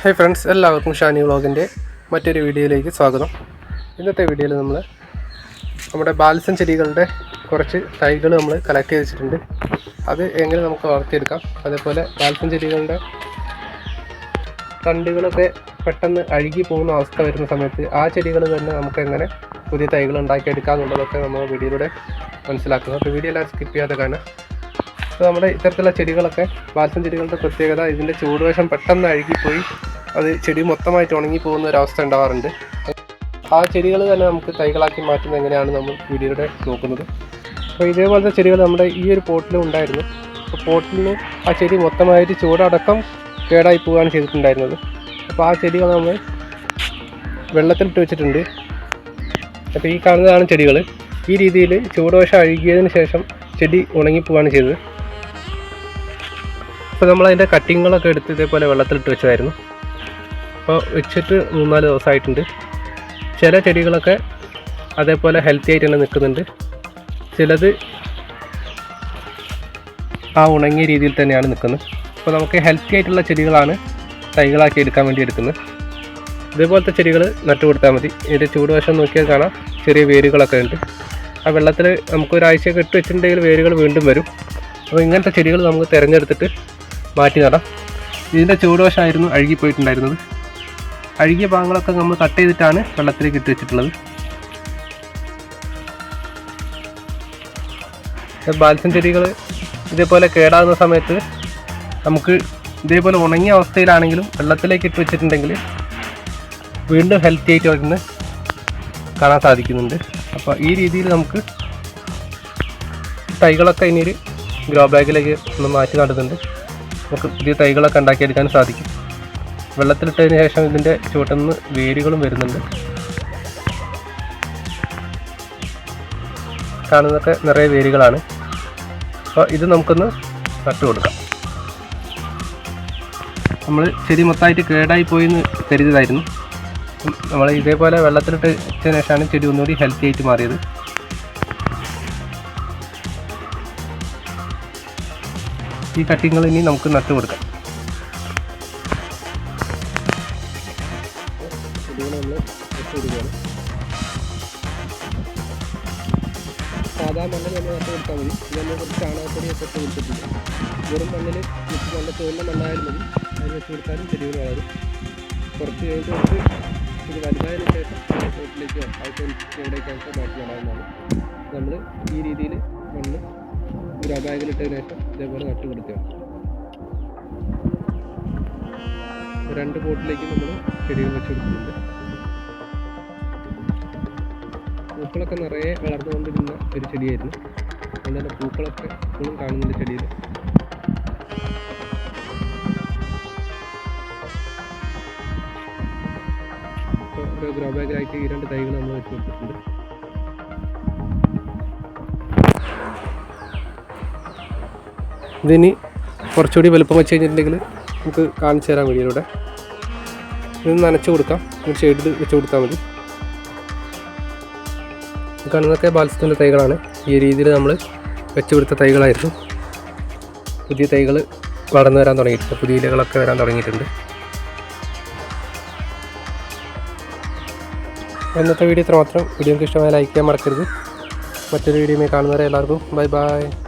Hi friends എല്ലാവർക്കും ഷാനി വ്ളോഗിന്റെ മറ്റൊരു വീഡിയോയിലേക്ക് സ്വാഗതം. ഇന്നത്തെ വീഡിയോയിൽ നമ്മൾ നമ്മുടെ ബാൽസൻ ചെടികളുടെ കുറച്ച് തൈകൾ നമ്മൾ കളക്ട് ചെയ്ത് വെച്ചിട്ടുണ്ട്. അത് എങ്ങനെ നമുക്ക് വളർത്തിയെടുക്കാം? അതേപോലെ ബാൽസൻ ചെടികളുടെ തണ്ടുകളൊക്കെ പെട്ടെന്ന് അഴുകി പോകുന്ന അവസ്ഥ വരുന്ന സമയത്ത് ആ ചെടികൾ തന്നെ നമുക്ക് എങ്ങനെ പുതിയ തൈകൾ ഉണ്ടാക്കിയെടുക്കാം എന്നുള്ളതൊക്കെ നമ്മൾ വീഡിയോയിലൂടെ മനസ്സിലാക്കുന്നു. അപ്പോൾ വീഡിയോ എല്ലാം സ്കിപ്പ് ചെയ്യാതെ കാണാം അപ്പോൾ നമ്മുടെ ഇത്തരത്തിലുള്ള ചെടികളൊക്കെ ബാൽസൻ ചെടികളുടെ പ്രത്യേകത ഇതിന്റെ ചൂടുവശം പെട്ടെന്ന് അഴുകിപ്പോയി അത് ചെടി മൊത്തമായിട്ട് ഉണങ്ങി പോകുന്ന ഒരു ഉണ്ടാവാറുണ്ട്. ആ ചെടികൾ തന്നെ നമുക്ക് തൈകളാക്കി മാറ്റുന്നത് എങ്ങനെയാണ് നമ്മൾ വീഡിയോയുടെ നോക്കുന്നത്. അപ്പോൾ ഇതേപോലത്തെ ചെടികൾ നമ്മുടെ ഈ ഒരു പോട്ടിലും ഉണ്ടായിരുന്നു. അപ്പോൾ പോട്ടിൽ ആ ചെടി മൊത്തമായിട്ട് ചൂടടക്കം കേടായി പോവുകയാണ് ചെയ്തിട്ടുണ്ടായിരുന്നത്. അപ്പോൾ ആ ചെടികൾ നമ്മൾ വെള്ളത്തിലിട്ട് വെച്ചിട്ടുണ്ട്. അപ്പോൾ ഈ കാണുന്നതാണ് ചെടികൾ. ഈ രീതിയിൽ ചൂടുവശം അഴുകിയതിന് ശേഷം ചെടി ഉണങ്ങിപ്പോവാണ് ചെയ്തത്. അപ്പോൾ നമ്മൾ അതിന്റെ കട്ടിങ്ങുകളൊക്കെ എടുത്ത് ഇതേപോലെ വെള്ളത്തിലിട്ട് വെച്ചതായിരുന്നു. അപ്പോൾ വെച്ചിട്ട് മൂന്നാൽ ദിവസമായിട്ടുണ്ട്. ചില ചെടികളൊക്കെ അതേപോലെ ഹെൽത്തി ആയിട്ട് തന്നെ നിൽക്കുന്നുണ്ട്. ചിലത് ആ ഉണങ്ങിയ രീതിയിൽ തന്നെയാണ് നിൽക്കുന്നത്. അപ്പോൾ നമുക്ക് ഹെൽത്തി ആയിട്ടുള്ള ചെടികളാണ് തൈകളാക്കി എടുക്കാൻ വേണ്ടി എടുക്കുന്നത്. ഇതേപോലത്തെ ചെടികൾ നട്ടു കൊടുത്താൽ മതി. ഇതിന്റെ ചൂടുവശം നോക്കിയാൽ കാണാം. ചെറിയ വേരുകളൊക്കെ ഉണ്ട്. ആ വെള്ളത്തിൽ നമുക്ക് ഒരാഴ്ചയൊക്കെ ഇട്ട് വെച്ചിട്ടുണ്ടെങ്കിൽ വേരുകൾ വീണ്ടും വരും. അപ്പോൾ ഇങ്ങനത്തെ ചെടികൾ നമുക്ക് തിരഞ്ഞെടുത്തിട്ട് മാറ്റി നടാം. ഇതിന്റെ ചൂടുവശമായിരുന്നു അഴുകിപ്പോയിട്ടുണ്ടായിരുന്നത്. അഴുകിയ ഭാഗങ്ങളൊക്കെ നമ്മൾ കട്ട് ചെയ്തിട്ടാണ് വെള്ളത്തിലേക്ക് ഇട്ട് വെച്ചിട്ടുള്ളത്. ബാൽസം ചെടികൾ ഇതേപോലെ കേടാകുന്ന സമയത്ത് നമുക്ക് ഇതേപോലെ ഉണങ്ങിയ അവസ്ഥയിലാണെങ്കിലും വെള്ളത്തിലേക്ക് ഇട്ട് വെച്ചിട്ടുണ്ടെങ്കിൽ വീണ്ടും ഹെൽത്തി ആയിട്ട് വരുന്ന കാണാൻ സാധിക്കുന്നുണ്ട്. അപ്പോൾ ഈ രീതിയിൽ നമുക്ക് തൈകളൊക്കെ ഇനി ഒരു ഗ്രോ ബാഗിലേക്ക് ഒന്ന് മാറ്റി നടുന്നുണ്ട്. നമുക്ക് പുതിയ തൈകളൊക്കെ ഉണ്ടാക്കിയെടുക്കാൻ സാധിക്കും. വെള്ളത്തിലിട്ടതിന് ശേഷം ഇതിന്റെ ചുവട്ടുനിന്ന് വേരുകളും വരുന്നുണ്ട്. കാണുന്നൊക്കെ നിറയെ വേരുകളാണ്. അപ്പോൾ ഇത് നമുക്കൊന്ന് നട്ടു കൊടുക്കാം. നമ്മൾ ചെടി മൊത്തമായിട്ട് കേടായി പോയി എന്ന് കരുതിയതായിരുന്നു നമ്മൾ ഇതേപോലെ വെള്ളത്തിലിട്ട് വെച്ചതിന് ശേഷമാണ് ചെടി ഒന്നുകൂടി ഹെൽത്തി ആയിട്ട് മാറിയത്. ഈ കട്ടിങ്ങൾ ഇനി നമുക്ക് നട്ടു കൊടുക്കാം. ചെടികൾ നമ്മൾ ഇട്ടിരിക്കുകയാണ് സാധാരണ മണ്ണിൽ നമ്മൾ നട്ട് കൊടുത്താൽ മതി. ഇത് നമ്മൾ കുറച്ച് ചാണകപ്പൊടിയൊക്കെ ഇട്ട് കൊടുത്തിട്ടില്ല വെറും മണ്ണിൽ വെച്ച് നല്ല തോന്നുന്ന മണ്ണായാലും മതി. അതിന് വെച്ച് കൊടുത്താലും ചെടികൾ വളരും. കുറച്ച് കഴിഞ്ഞിട്ട് കുറച്ച് ഇത് വലുതായതിനു ശേഷം വീട്ടിലേക്ക് ആവശ്യം എവിടേക്കൊക്കെ മാറ്റി നടാവുന്നതാണ്. നമ്മൾ ഈ രീതിയിൽ മണ്ണ് ഗ്രോ ബാഗിലിട്ടതിന് ശേഷം ഇതേപോലെ നട്ട് കൊടുക്കുകയാണ്. രണ്ട് പോട്ടിലേക്ക് നമ്മൾ ചെടികൾ വെച്ച് പൂക്കളൊക്കെ നിറയെ വളർന്നുകൊണ്ടിരുന്ന ഒരു ചെടിയായിരുന്നു. അതുകൊണ്ട് പൂക്കളൊക്കെ ഇപ്പോഴും കാണുന്നുണ്ട് ചെടിയിൽ. ഒരു ഗ്രോ ബാഗിലായിട്ട് ഈ രണ്ട് തൈകൾ നമ്മൾ വെച്ച് കൊടുത്തിട്ടുണ്ട്. ഇതിനി കുറച്ചുകൂടി വലുപ്പം വെച്ച് കഴിഞ്ഞിട്ടുണ്ടെങ്കിൽ നമുക്ക് കാണിച്ചു തരാൻ വേണ്ടിയിലൂടെ ഇത് നനച്ച് കൊടുക്കാം. ഷെയ്ഡിൽ വെച്ച് കൊടുത്താൽ മതി. കാണുന്നതൊക്കെ ബാൽസത്തിന്റെ തൈകളാണ്. ഈ രീതിയിൽ നമ്മൾ വെച്ചുപിടുത്ത തൈകളായിരുന്നു. പുതിയ തൈകൾ വളർന്നു വരാൻ തുടങ്ങിയിട്ടുണ്ട്. പുതിയ ഇലകളൊക്കെ വരാൻ തുടങ്ങിയിട്ടുണ്ട്. ഇന്നത്തെ വീഡിയോ ഇത്ര മാത്രം വീഡിയോ ഇഷ്ടമായ ലൈക്ക് ചെയ്യാൻ മറക്കരുത്. മറ്റൊരു വീഡിയോ കാണുന്നവരെ എല്ലാവർക്കും ബൈ ബൈ.